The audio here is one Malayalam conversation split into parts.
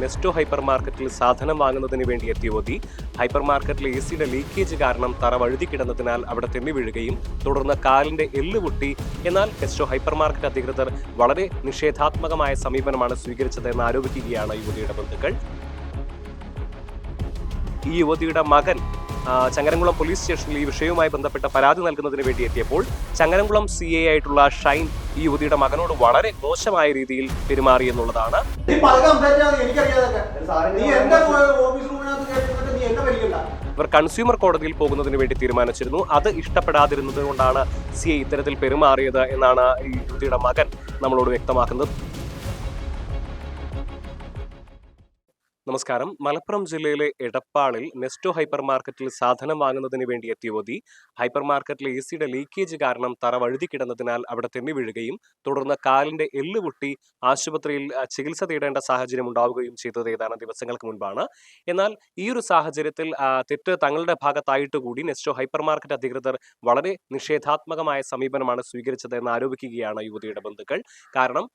നെസ്റ്റോ ഹൈപ്പർ മാർക്കറ്റിൽ സാധനം വാങ്ങുന്നതിന് വേണ്ടി എത്തിയ യുവതി ഹൈപ്പർ മാർക്കറ്റിലെ എ സിയുടെ ലീക്കേജ് കാരണം തറ വഴുതി കിടന്നതിനാൽ അവിടെ തെന്നി വീഴുകയും തുടർന്ന് കാലിന്റെ എല്ല് പൊട്ടി. എന്നാൽ നെസ്റ്റോ ഹൈപ്പർ മാർക്കറ്റ് അധികൃതർ വളരെ നിഷേധാത്മകമായ സമീപനമാണ് സ്വീകരിച്ചതെന്ന് ആരോപിക്കുകയാണ് യുവതിയുടെ ബന്ധുക്കൾ. ഈ യുവതിയുടെ മകൻ ചങ്ങരംകുളം പോലീസ് സ്റ്റേഷനിൽ ഈ വിഷയവുമായി ബന്ധപ്പെട്ട പരാതി നൽകുന്നതിന് വേണ്ടി എത്തിയപ്പോൾ ചങ്ങരംകുളം സി എ ആയിട്ടുള്ള ഷൈൻ ഈ യുവതിയുടെ മകനോട് വളരെ മോശമായ രീതിയിൽ പെരുമാറി എന്നുള്ളതാണ്. ഇവർ കൺസ്യൂമർ കോടതിയിൽ പോകുന്നതിന് വേണ്ടി തീരുമാനിച്ചിരുന്നു. അത് ഇഷ്ടപ്പെടാതിരുന്നത് കൊണ്ടാണ് സി ഐ ഇത്തരത്തിൽ പെരുമാറിയത് എന്നാണ് ഈ യുവതിയുടെ മകൻ നമ്മളോട് വ്യക്തമാക്കുന്നത്. നമസ്കാരം. മലപ്പുറം ജില്ലയിലെ എടപ്പാളിൽ നെസ്റ്റോ ഹൈപ്പർ മാർക്കറ്റിൽ സാധനം വാങ്ങുന്നതിന് വേണ്ടി എത്തിയ യുവതി ഹൈപ്പർ മാർക്കറ്റിലെ എ സിയുടെ ലീക്കേജ് കാരണം തറ വഴുതി കിടന്നതിനാൽ അവിടെ തെന്നി വീഴുകയും തുടർന്ന് കാലിന്റെ എല്ല് പൊട്ടി ആശുപത്രിയിൽ ചികിത്സ തേടേണ്ട സാഹചര്യം ഉണ്ടാവുകയും ചെയ്തത് ഏതാനും ദിവസങ്ങൾക്ക് മുൻപാണ്. എന്നാൽ ഈ ഒരു സാഹചര്യത്തിൽ തെറ്റ് തങ്ങളുടെ ഭാഗത്തായിട്ട് കൂടി നെസ്റ്റോ ഹൈപ്പർ മാർക്കറ്റ് അധികൃതർ വളരെ നിഷേധാത്മകമായ സമീപനമാണ് സ്വീകരിച്ചത് എന്ന് ആരോപിക്കുകയാണ് യുവതിയുടെ ബന്ധുക്കൾ. കാരണം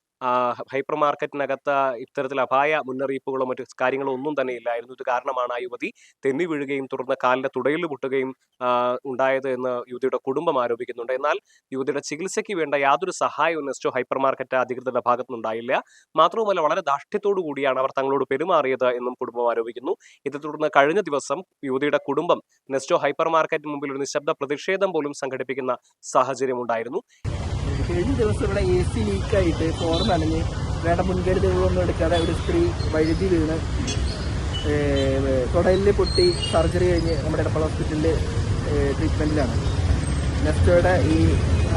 ഹൈപ്പർ മാർക്കറ്റിനകത്ത് ഇത്തരത്തിൽ അപായ മുന്നറിയിപ്പുകളോ മറ്റു കാര്യങ്ങളോ ഒന്നും തന്നെ ഇല്ലായിരുന്നു. ഇത് കാരണമാണ് ആ യുവതി തെന്നി വീഴുകയും തുടർന്ന് കാലിന്റെ തുടയിൽ പൊട്ടുകയും ഉണ്ടായത് എന്ന് യുവതിയുടെ കുടുംബം ആരോപിക്കുന്നുണ്ട്. എന്നാൽ യുവതിയുടെ ചികിത്സയ്ക്ക് വേണ്ട യാതൊരു സഹായവും നെസ്റ്റോ ഹൈപ്പർ മാർക്കറ്റ് അധികൃതരുടെ ഭാഗത്തുനിന്നുണ്ടായില്ല മാത്രവുമല്ല വളരെ ദാഷ്ട്യത്തോടു കൂടിയാണ് അവർ തങ്ങളോട് പെരുമാറിയത് എന്നും കുടുംബം ആരോപിക്കുന്നു. ഇതേ തുടർന്ന് കഴിഞ്ഞ ദിവസം യുവതിയുടെ കുടുംബം നെസ്റ്റോ ഹൈപ്പർ മാർക്കറ്റിന് മുമ്പിൽ ഒരു നിശബ്ദ പ്രതിഷേധം പോലും സംഘടിപ്പിക്കുന്ന സാഹചര്യം ഉണ്ടായിരുന്നു കഴിഞ്ഞ ദിവസം ഇവിടെ എ സി ലീക്കായിട്ട് ഫോർ നനഞ്ഞ് വേണ്ട മുൻകരുതലുകളൊന്നും എടുക്കാതെ ഒരു സ്ത്രീ വഴുതി വീണ് തുടലിൽ പൊട്ടി സർജറി കഴിഞ്ഞ് നമ്മുടെ ഇടപ്പള ഹോസ്പിറ്റലിൽ ട്രീറ്റ്മെന്റിലാണ് നെസ്റ്റോയുടെ ഈ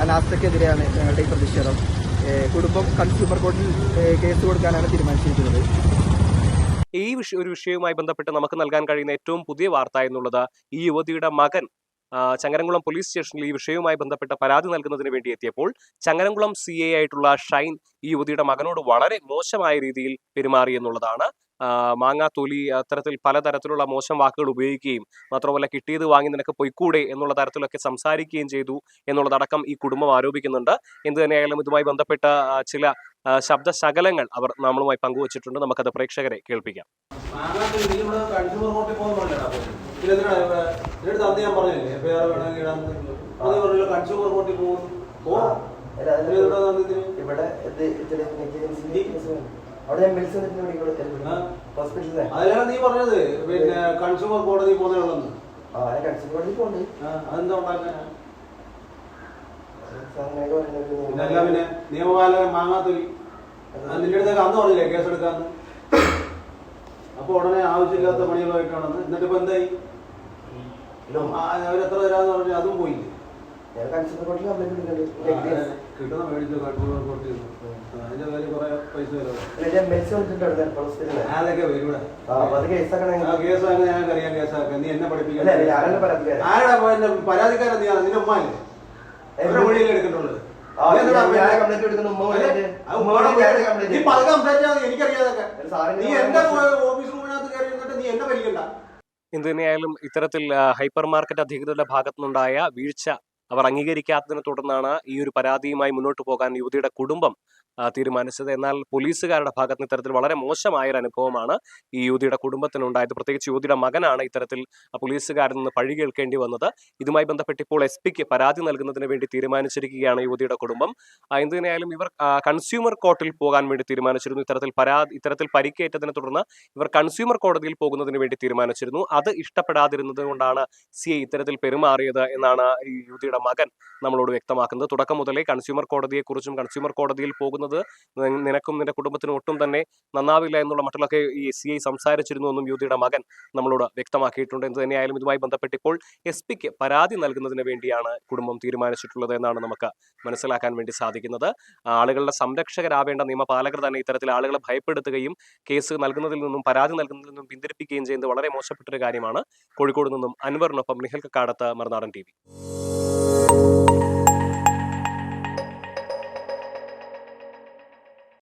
അനാസ്ഥക്കെതിരെയാണ് ഞങ്ങളുടെ ഈ പ്രതിഷേധം. കുടുംബം കൺസ്യൂമർ കോർട്ടിൽ കേസ് കൊടുക്കാനാണ് തീരുമാനിച്ചിരിക്കുന്നത്. ഈ വിഷയ ഒരു വിഷയവുമായി ബന്ധപ്പെട്ട് നമുക്ക് നൽകാൻ കഴിയുന്ന ഏറ്റവും പുതിയ വാർത്ത എന്നുള്ളത് ഈ യുവതിയുടെ മകൻ ചങ്ങരംകുളം പോലീസ് സ്റ്റേഷനിൽ ഈ വിഷയവുമായി ബന്ധപ്പെട്ട പരാതി നൽകുന്നതിന് വേണ്ടി എത്തിയപ്പോൾ ചങ്ങരംകുളം സി ആയിട്ടുള്ള ഷൈൻ ഈ യുവതിയുടെ മകനോട് വളരെ മോശമായ രീതിയിൽ പെരുമാറി എന്നുള്ളതാണ്. ആ, മാങ്ങാ തൊലി അത്തരത്തിൽ പലതരത്തിലുള്ള മോശം വാക്കുകൾ ഉപയോഗിക്കുകയും മാത്രമല്ല കിട്ടിയത് വാങ്ങി നിനക്ക് പൊയ്ക്കൂടെ എന്നുള്ള തരത്തിലൊക്കെ സംസാരിക്കുകയും ചെയ്തു എന്നുള്ളതടക്കം ഈ കുടുംബം ആരോപിക്കുന്നുണ്ട്. എന്ത് തന്നെയായാലും ഇതുമായി ബന്ധപ്പെട്ട ചില ശബ്ദ ശകലങ്ങൾ അവർ നമ്മളുമായി പങ്കുവച്ചിട്ടുണ്ട് നമുക്കത് പ്രേക്ഷകരെ കേൾപ്പിക്കാം. അവിടെ ഞാൻ നീ പിന്നെ കൺസ്യൂമർ കോടതി പോകുന്നുള്ളെന്ന് ആ അതെന്താ ഇതല്ല പിന്നെ നിയമപാലകൻ മാങ്ങാത്തൊലി. നിന്റെ അടുത്തൊക്കെ അന്ന് പറഞ്ഞില്ലേ കേസെടുക്കാന്ന് അപ്പൊ ഉടനെ ആവശ്യമില്ലാത്ത പണികളുമായിട്ടാണെന്ന്. എന്നിട്ട് ഇപ്പൊ എന്തായി അവരെത്ര തരാന്ന് പറഞ്ഞു അതും പോയില്ലേ കിട്ടുന്ന മേടിച്ചു അതിന്റെ കുറെ പൈസ വരും. അതൊക്കെ ഞങ്ങൾക്ക് അറിയാം കേസാക്കാൻ. നീ എന്നെ പഠിപ്പിക്കാൻ പരാതിക്കാരൻ ആരുടെ പിന്നെ പരാതിക്കാരൻ നീ? നിന്റെ ഉമ്മ അല്ലേ? എന്ത് തന്നെയായാലും ഇത്തരത്തിൽ ആ, ഹൈപ്പർ മാർക്കറ്റ് അധികൃതരുടെ ഭാഗത്തുനിന്നുണ്ടായ വീഴ്ച അവർ അംഗീകരിക്കാത്തതിനെ തുടർന്നാണ് ഈ ഒരു പരാതിയുമായി മുന്നോട്ട് പോകാൻ യുവതിയുടെ കുടുംബം തീരുമാനിച്ചത്. എന്നാൽ പോലീസുകാരുടെ ഭാഗത്ത് ഇത്തരത്തിൽ വളരെ മോശമായ ഒരു അനുഭവമാണ് ഈ യുവതിയുടെ കുടുംബത്തിനുണ്ടായത്. പ്രത്യേകിച്ച് യുവതിയുടെ മകനാണ് ഇത്തരത്തിൽ പോലീസുകാരിൽ നിന്ന് പഴി കേൾക്കേണ്ടി വന്നത്. ഇതുമായി ബന്ധപ്പെട്ട് ഇപ്പോൾ എസ് പിക്ക് പരാതി നൽകുന്നതിന് വേണ്ടി തീരുമാനിച്ചിരിക്കുകയാണ് യുവതിയുടെ കുടുംബം. എന്തിനായാലും ഇവർ കൺസ്യൂമർ കോർട്ടിൽ പോകാൻ വേണ്ടി തീരുമാനിച്ചിരുന്നു. ഇത്തരത്തിൽ പരാതി ഇത്തരത്തിൽ പരിക്കേറ്റതിനെ തുടർന്ന് ഇവർ കൺസ്യൂമർ കോടതിയിൽ പോകുന്നതിന് വേണ്ടി തീരുമാനിച്ചിരുന്നു. അത് ഇഷ്ടപ്പെടാതിരുന്നത് കൊണ്ടാണ് സി ഇത്തരത്തിൽ പെരുമാറിയത് എന്നാണ് ഈ യുവതിയുടെ മകൻ നമ്മളോട് വ്യക്തമാക്കുന്നത്. തുടക്കം മുതലേ കൺസ്യൂമർ കോടതിയെക്കുറിച്ചും കൺസ്യൂമർ കോടതിയിൽ പോകുന്നത് നിനക്കും നിന്റെ കുടുംബത്തിനും ഒട്ടും തന്നെ നന്നാവില്ല എന്നുള്ള മട്ടിലൊക്കെ ഈ സി ഐ സംസാരിച്ചിരുന്നു എന്നും യുവതിയുടെ മകൻ നമ്മളോട് വ്യക്തമാക്കിയിട്ടുണ്ട്. എന്ത് തന്നെയായാലും ഇതുമായി ബന്ധപ്പെട്ട് ഇപ്പോൾ എസ് പിക്ക് പരാതി നൽകുന്നതിന് വേണ്ടിയാണ് കുടുംബം തീരുമാനിച്ചിട്ടുള്ളത് എന്നാണ് നമുക്ക് മനസ്സിലാക്കാൻ വേണ്ടി സാധിക്കുന്നത്. ആളുകളുടെ സംരക്ഷകരാവേണ്ട നിയമപാലകർ തന്നെ ഇത്തരത്തിൽ ആളുകളെ ഭയപ്പെടുത്തുകയും കേസ് നൽകുന്നതിൽ നിന്നും പരാതി നൽകുന്നതിൽ നിന്നും പിന്തിരിപ്പിക്കുകയും ചെയ്യുന്നത് വളരെ മോശപ്പെട്ടൊരു കാര്യമാണ്. കോഴിക്കോട് നിന്നും അൻവറിനൊപ്പം നിഹൽ കക്കാടത്ത് മറുനാടൻ ടി